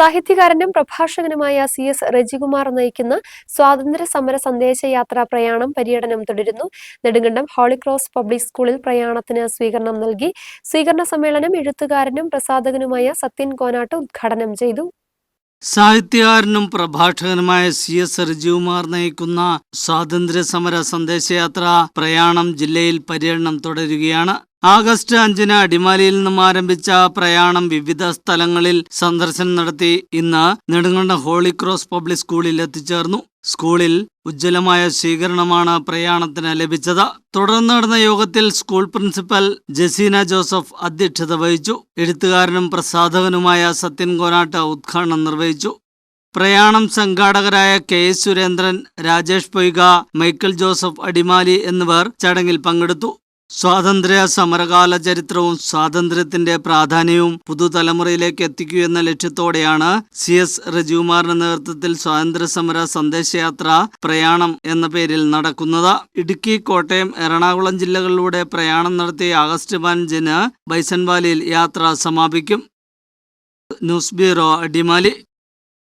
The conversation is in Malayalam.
സാഹിത്യകാരനും പ്രഭാഷകനുമായ സി എസ് റജികുമാർ നയിക്കുന്ന സ്വാതന്ത്ര്യ സമര സന്ദേശയാത്ര പ്രയാണം പര്യടനം തുടരുന്നു. നെടുങ്കണ്ടം ഹോളിക്രോസ് പബ്ലിക് സ്കൂളിൽ പ്രയാണത്തിന് സ്വീകരണം നൽകി. സ്വീകരണ സമ്മേളനം എഴുത്തുകാരനും പ്രസാധകനുമായ സത്യൻ കോനാട്ട് ഉദ്ഘാടനം ചെയ്തു. സാഹിത്യകാരനും പ്രഭാഷകനുമായ സി എസ് റിജുകുമാർ നയിക്കുന്ന സ്വാതന്ത്ര്യ സമര സന്ദേശയാത്ര പ്രയാണം ജില്ലയിൽ പര്യടനം തുടരുകയാണ്. ആഗസ്റ്റ് അഞ്ചിന് അടിമാലിയിൽ നിന്നും ആരംഭിച്ച പ്രയാണം വിവിധ സ്ഥലങ്ങളിൽ സന്ദർശനം നടത്തി. ഇന്ന് നെടുങ്ങണ്ട ഹോളി ക്രോസ് പബ്ലിക് സ്കൂളിൽ എത്തിച്ചേർന്നു. സ്കൂളിൽ ഉജ്ജ്വലമായ സ്വീകരണമാണ് പ്രയാണത്തിന് ലഭിച്ചത്. തുടർന്ന് നടന്ന യോഗത്തിൽ സ്കൂൾ പ്രിൻസിപ്പൽ ജസീന ജോസഫ് അധ്യക്ഷത വഹിച്ചു. എഴുത്തുകാരനും പ്രസാധകനുമായ സത്യൻ കോനാട്ട് ഉദ്ഘാടനം നിർവഹിച്ചു. പ്രയാണം സംഘാടകരായ കെ എസ് സുരേന്ദ്രൻ രാജേഷ് പൊയ്ക മൈക്കിൾ ജോസഫ് അടിമാലി എന്നിവർ ചടങ്ങിൽ പങ്കെടുത്തു. സ്വാതന്ത്ര്യ സമരകാല ചരിത്രവും സ്വാതന്ത്ര്യത്തിന്റെ പ്രാധാന്യവും പുതുതലമുറയിലേക്ക് എത്തിക്കുക എന്ന ലക്ഷ്യത്തോടെയാണ് സി എസ് റജികുമാറിന്റെ നേതൃത്വത്തിൽ സ്വാതന്ത്ര്യ സമര സന്ദേശയാത്ര പ്രയാണം എന്ന പേരിൽ നടക്കുന്നത്. ഇടുക്കി കോട്ടയം എറണാകുളം ജില്ലകളിലൂടെ പ്രയാണം നടത്തി ആഗസ്റ്റ് പതിനഞ്ചിന് ബൈസൺവാലിയിൽ യാത്ര സമാപിക്കും. News bureau Adimali.